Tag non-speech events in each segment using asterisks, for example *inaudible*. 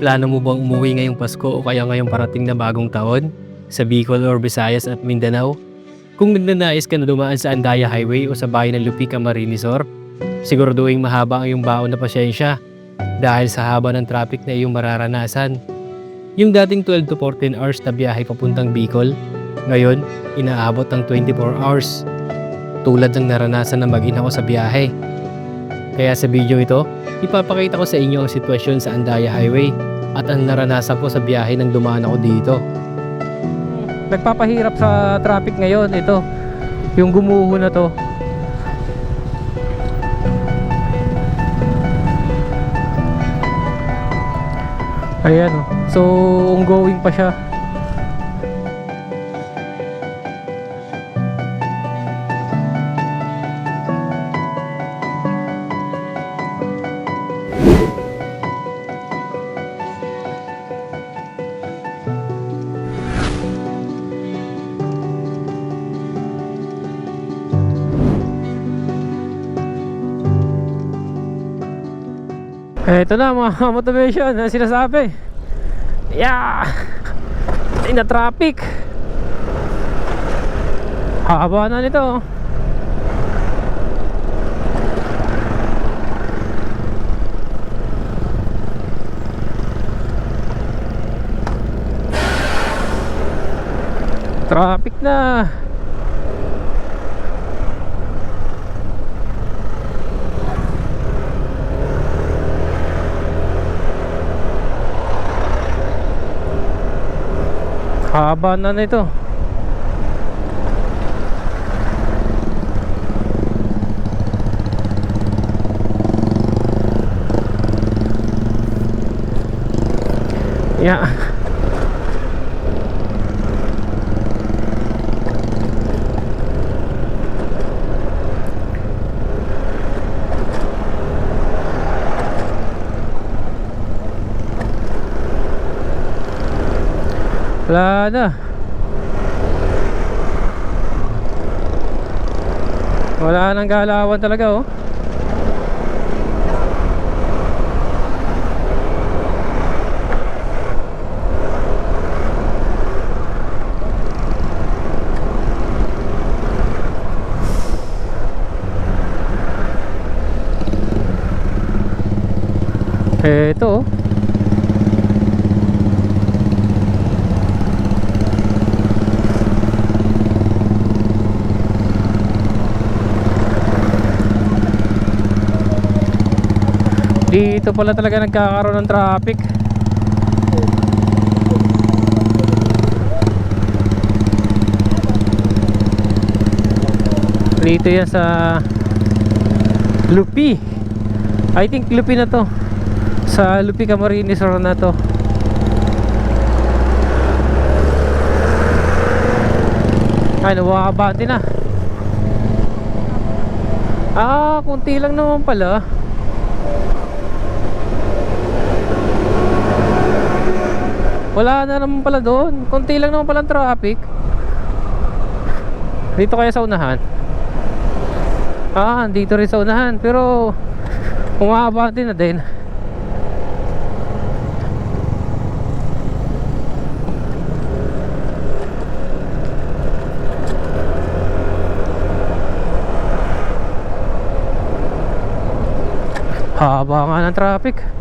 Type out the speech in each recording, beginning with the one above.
Plano mo bang umuwi ngayong Pasko o kaya ngayong parating na bagong taon? Sa Bicol or Visayas at Mindanao? Kung nagnanais ka na dumaan sa Andaya Highway o sa bayan ng Lupi, Camarines Sur, siguraduhin mahaba ang iyong baon na pasyensya dahil sa haba ng traffic na iyong mararanasan. Yung dating 12 to 14 hours na biyahe papuntang Bicol, ngayon inaabot ng 24 hours. Tulad ng naranasan na mag-ina ko sa biyahe. Kaya sa video ito, ipapakita ko sa inyo ang sitwasyon sa Andaya Highway at ang naranasan ko sa biyahe nang dumaan ako dito. Nagpapahirap sa traffic ngayon ito. Yung gumuho na to. Ayan oh. So, ongoing pa siya. Eto na mga *laughs* motivation na sinasabi. Yeah! In the traffic. Haba na nito. Traffic na. Haba na nito. Yeah. Wala na. Wala nang galawan talaga oh. Eto oh. Dito pala talaga nagkakaroon ng traffic. Dito yan sa Lupi. I think Lupi na to. Sa Lupi Camarines Sur na to. Ay, nawakabante na. Ah, kunti lang naman pala. Wala na naman pala doon. Konti lang naman pala traffic. Dito kaya sa unahan. Ah, dito rin sa unahan. Pero, umahaba din na din. Haba nga ng traffic.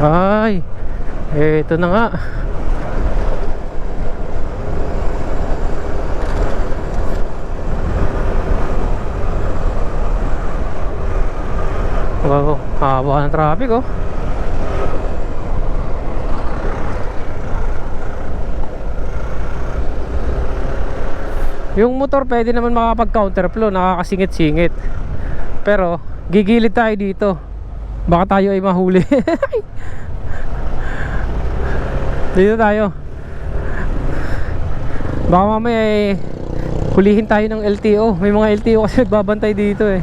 Ay, eto na nga. Wow, haba ng traffic oh. Yung motor pwede naman makapag counterflow, nakakasingit-singit. Pero gigilid tayo dito. Baka tayo ay mahuli. *laughs* Dito tayo. Baka mamaya ay hulihin tayo ng LTO. May mga LTO kasi *laughs* nagbabantay dito eh.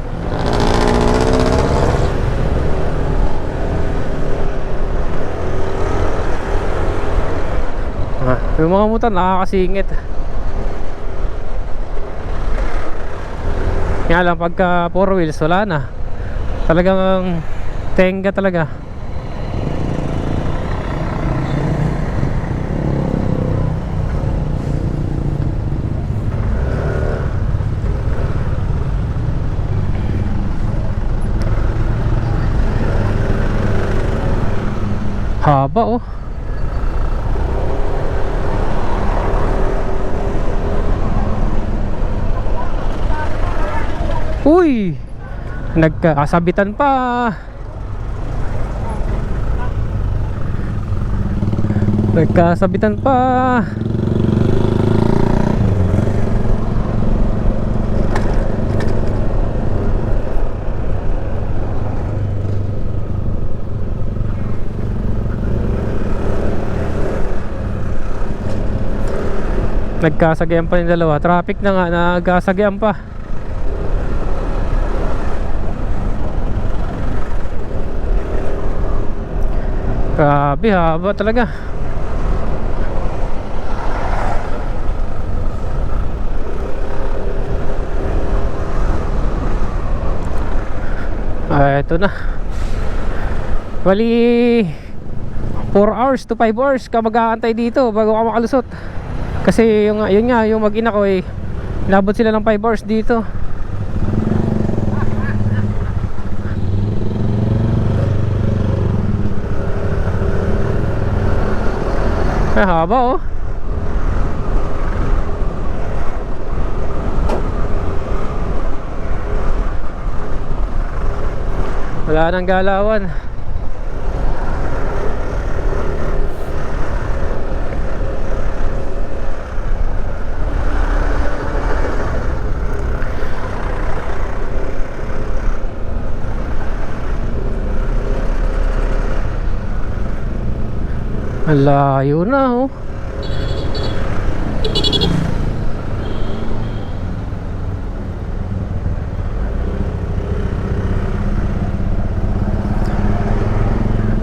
Ah, yung mga motor nakakasingit. Nga lang pagka four wheels wala na. Talagang tenga talaga. Haba oh. Uy! Nagkasabitan pa. Nagkasabitan pa. Nagkasagyan pa yung dalawa. Traffic na nga, nagkasagyan pa. Grabe, haba talaga. Ah, eto na. Bali 4 hours to 5 hours ka mag-aantay dito bago ka makalusot. Kasi yung yun nga, yung mag-ina ko eh Inabot sila ng 5 hours dito. Ay haba oh. Wala nang galawan Ang layo na oh.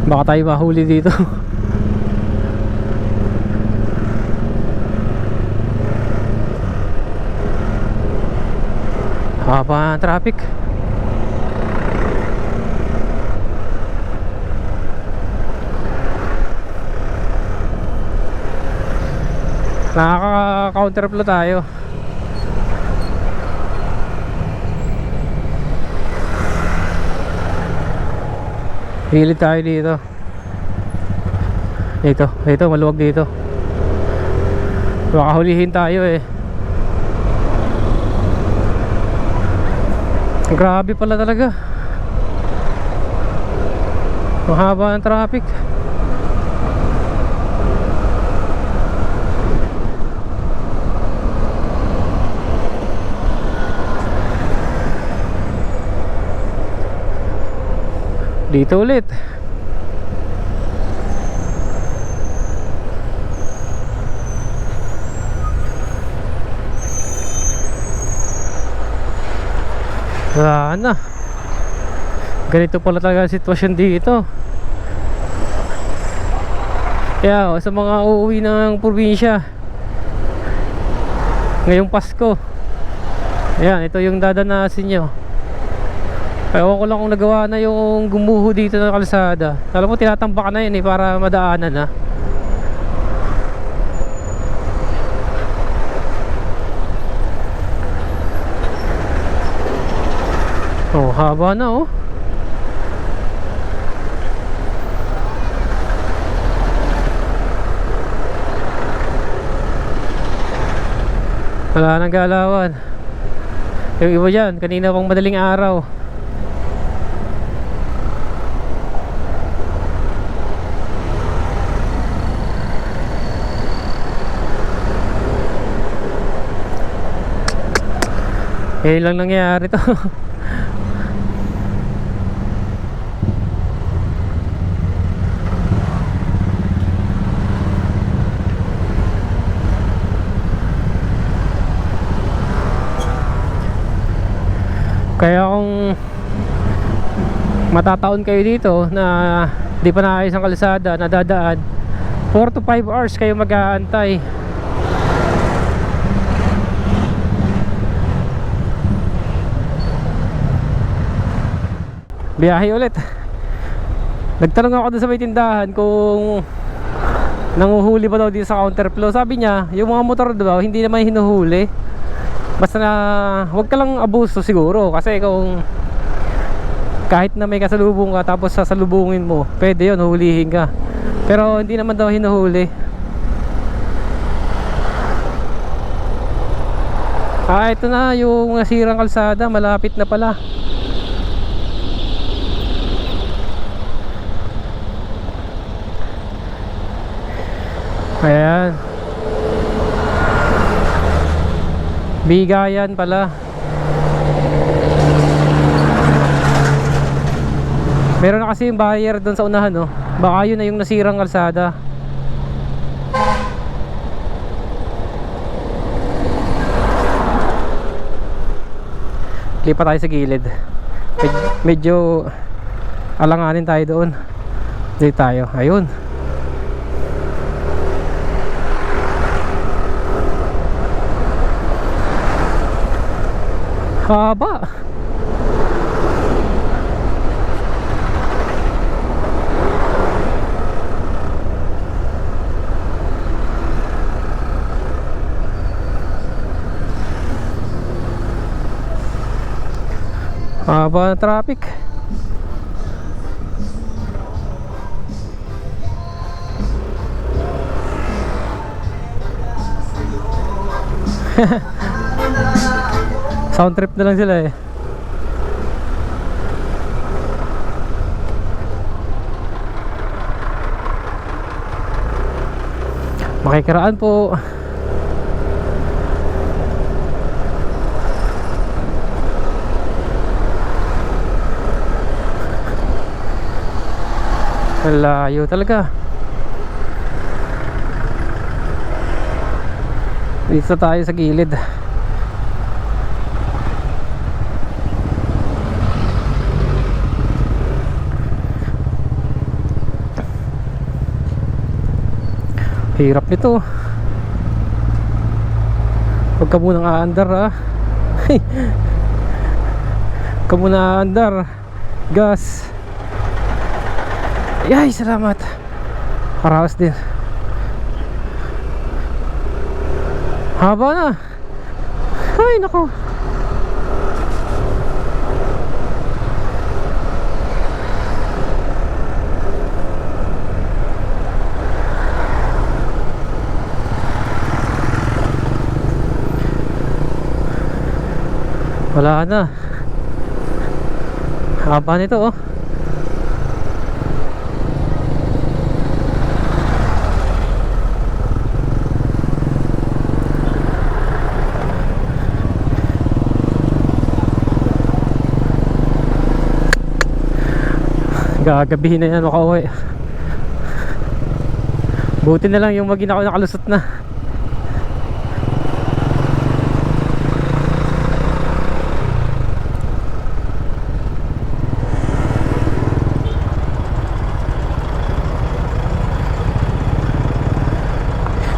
Baka tayo mahuli dito. *laughs* Haba traffic. Nakaka-counterflow tayo. Hilid tayo dito. Dito, dito, maluwag dito. Baka hulihin tayo eh. Grabe pala talaga. Mahaba ang traffic. Dito ulit. Wala na. Ganito pala talaga ang sitwasyon dito. Kaya oh, sa mga uuwi ng probinsya ngayong Pasko. Ayan, ito yung dadanasin nyo. Ewan ko lang kung nagawa na yung gumuho dito ng kalsada. Alam mo, tinatambakan na yun eh para madaanan na. Oh, haba na oh. Wala nang galawan. Yung iba dyan, kanina pang madaling araw. Eh lang nangyari to. *laughs* Kaya kung matataon kayo dito na di pa naayos ang kalsada, nadadaan 4 to 5 hours kayo mag-aantay biyahe ulit. Nagtanong ako doon sa may tindahan kung nanguhuli ba daw dito sa counterflow. Sabi niya, yung mga motor daw hindi naman hinuhuli. Basta na wag ka lang abuso siguro kasi kung kahit na may kasalubong ka tapos sasalubungin mo, pwede yun, hulihin ka. Pero hindi naman daw hinuhuli. Ah, ito na yung nasirang kalsada, malapit na pala. Ayan. Bigayan pala. Meron na kasi yung barrier doon sa unahan, no? Baka yun na yung nasirang kalsada. Lipat tayo sa gilid. Med- medyo alanganin tayo doon. Dito tayo. Ayun. Haba. Haba ng traffic. *laughs* Sound trip na lang sila eh. Makikiraan po. Layo talaga. Dito tayo sa gilid. Hirap nito. Huwag ka munang aandar ha. *laughs* Huwag ka muna aandar. Gas. Yay, salamat. Parawas din. Haba na. Ay, nako. Wala na. Haba nito oh. Gagabihin na yan makauwi. Buti na lang yung magina ko nakalusot na.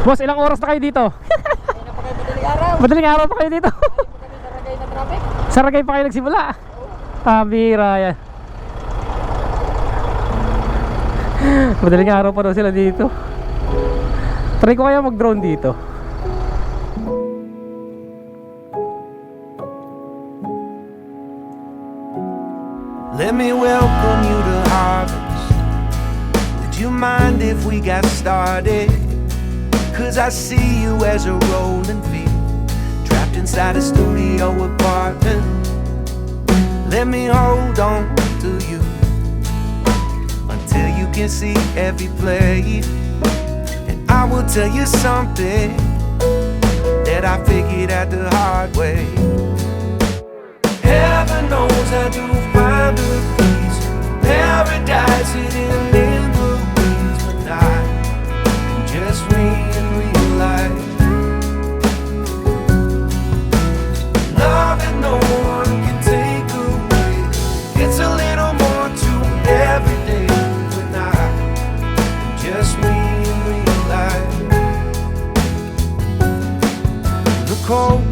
Boss, ilang oras na kayo dito? Madaling araw. Madaling araw pa kayo dito. Saragay na traffic. Saragay pa kayo nagsimula. Ah, bira yan. Madaling araw pa daw sila dito. Try ko kaya mag-drone dito. Let me welcome you to Harvest. Would you mind if we got started? Cause I see you as a rolling field, trapped inside a studio apartment. Let me hold on to you until you can see every play. And I will tell you something that I figured out the hard way. Heaven knows I do find a peace. Paradise hidden in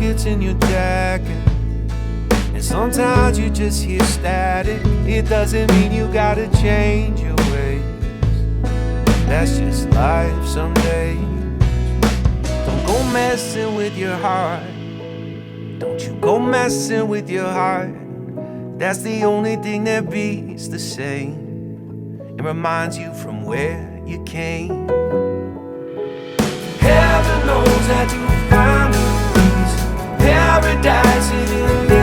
Gets in your jacket. And sometimes you just hear static. It doesn't mean you gotta change your ways. That's just life some days. Don't go messing with your heart. Don't you go messing with your heart. That's the only thing that beats the same. It reminds you from where you came. Heaven knows that paradise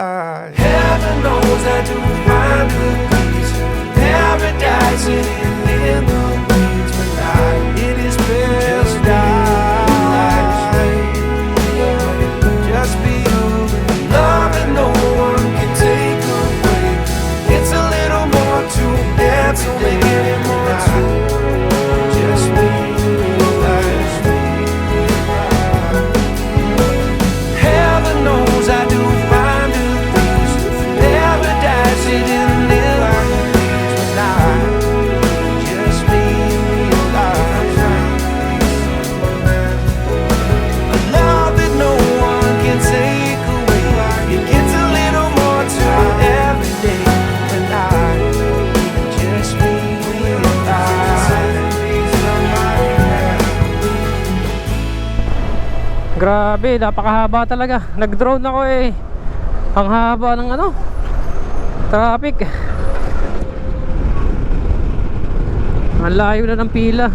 life. Heaven knows I do find the peace, paradise in the Grabe, napakahaba talaga. Nag-drone ako eh. Ang haba ng ano, traffic. Ang layo na ng pila.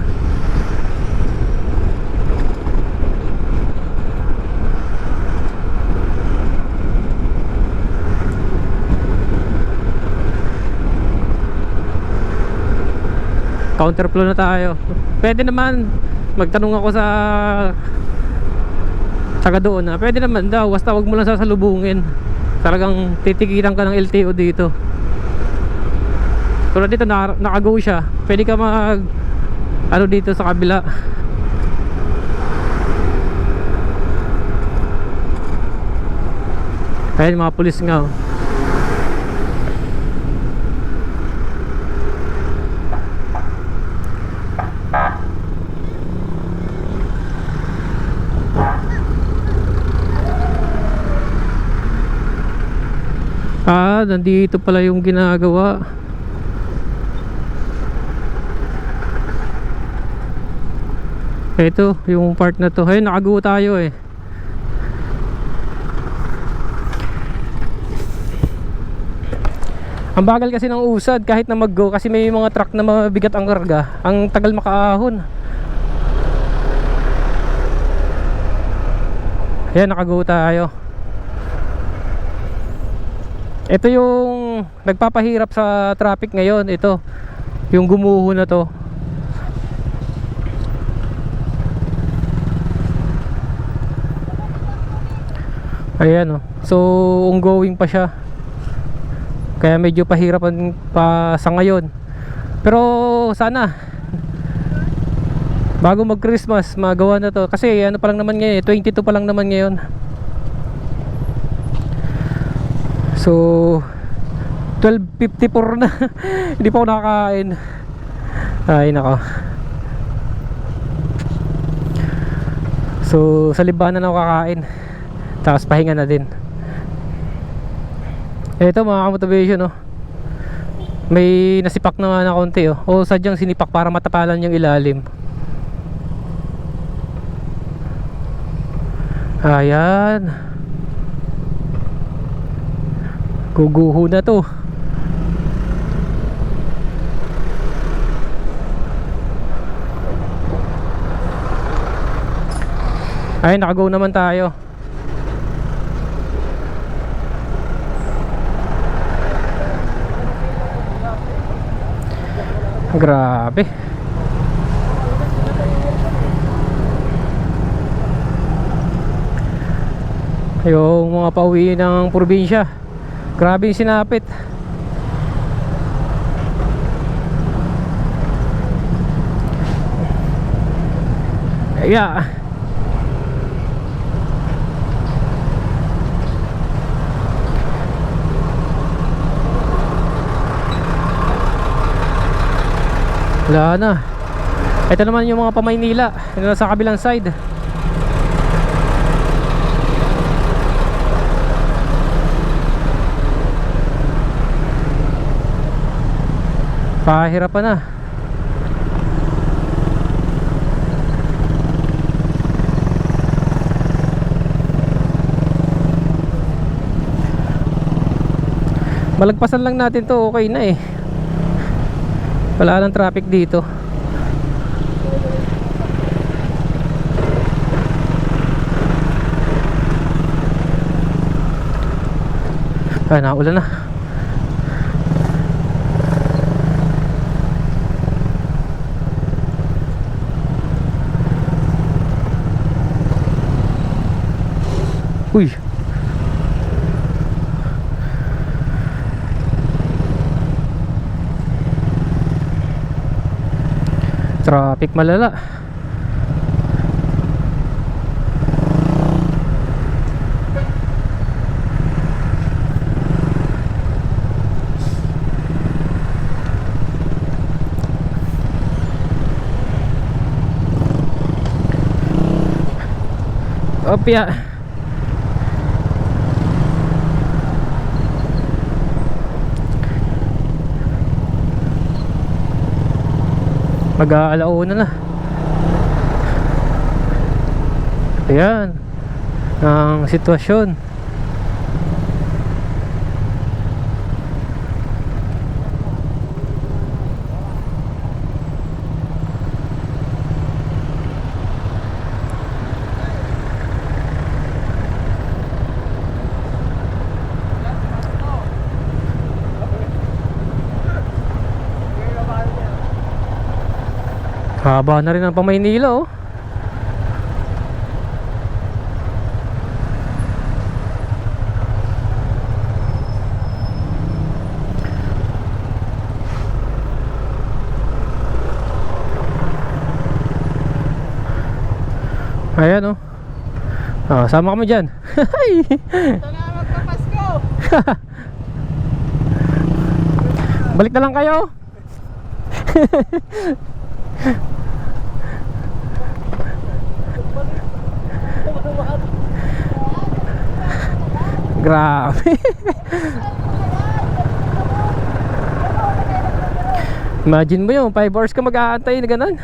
Counterflow na tayo. Pwede naman magtanong ako sa taga doon na pwede naman daw basta wag mo lang sasalubungin. Talagang titikitan ka ng LTO dito. Tulad dito na, nakago siya. Pwede ka mag ano dito sa kabila. Ayun mga pulis nga oh. Ah, nandito pala yung ginagawa. Ito, yung part na to. Ayun, nakaguho tayo eh. Ang bagal kasi ng usad kahit na mag-go kasi may mga truck na mabigat ang karga. Ang tagal makaahon. Ayan, nakago tayo. Ito yung nagpapahirap sa traffic ngayon. Ito, yung gumuho na to. Ayan oh. So, ongoing pa siya. Kaya medyo pahirapan pa sa ngayon. Pero sana bago mag Christmas magawa na to kasi ano pa lang naman ngayon eh, 22 pa lang naman ngayon so 12.54 na. *laughs* Hindi pa ako nakakain. Ay nako. So sa libanan ako kakain. Tapos pahinga na din. Ito mga motivation oh. May nasipak na na konti oh. O sadyang sinipak para matapalan yung ilalim. Ayan. Guguho na to. Ay, nakago naman tayo. Grabe. Yung mga pauwi ng probinsya. Grabe yung sinapit. Yeah. Wala na. Ito naman yung mga pamaynila. Yung nasa kabilang side. Pahirapan na. Malagpasan lang natin to okay na eh. Wala nang traffic dito. Ay, naulan na. Uy. Traffic malala. Opya. Mag-aalauna na. Ayan. Ang sitwasyon. Haba na rin ang pamaynila oh. Ayan oh. Ah, sama kami dyan. Ito na magpapasko. Balik na lang kayo. *laughs* Grabe. Imagine mo yun, 5 hours ka mag-aantay na ganun.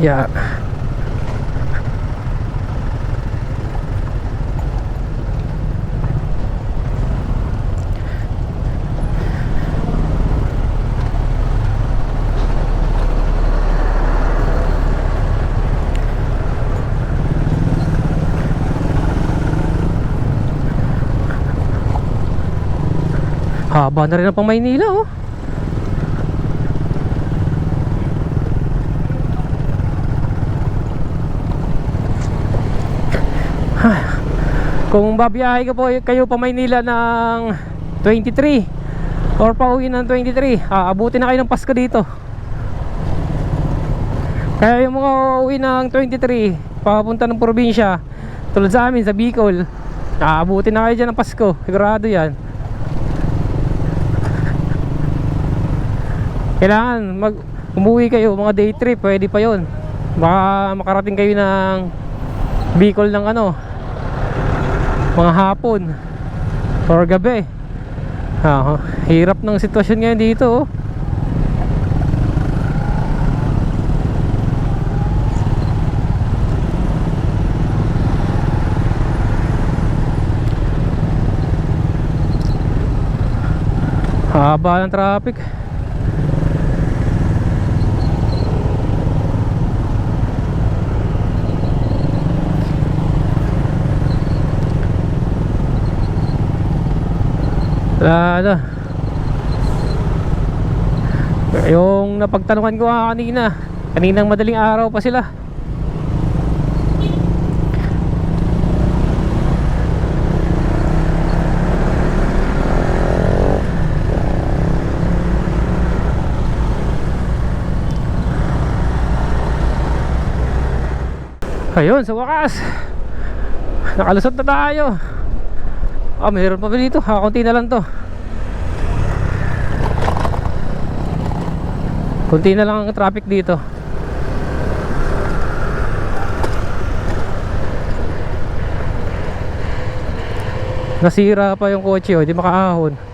Yeah. Haba na rin ang pang Maynila oh. Kung babiyahe ka po kayo pa Maynila ng 23 or pauwi ng 23, aabutin na kayo ng Pasko dito. Kaya yung mga uwi ng 23, papunta ng probinsya, tulad sa amin sa Bicol, aabutin na kayo dyan ng Pasko. Sigurado yan. Kailangan mag umuwi kayo mga day trip, pwede pa yon. Baka makarating kayo ng Bicol ng ano, mga hapon or gabi ah, hirap ng sitwasyon ngayon dito oh. haba ng traffic wala na yung napagtanungan ko nga kanina. Kaninang madaling araw pa sila. Ayun sa wakas nakalusot na tayo ah mayroon pa ba dito? Kakunti na lang to. Kunti na lang ang traffic dito. Nasira pa yung kotse oh, di makaahon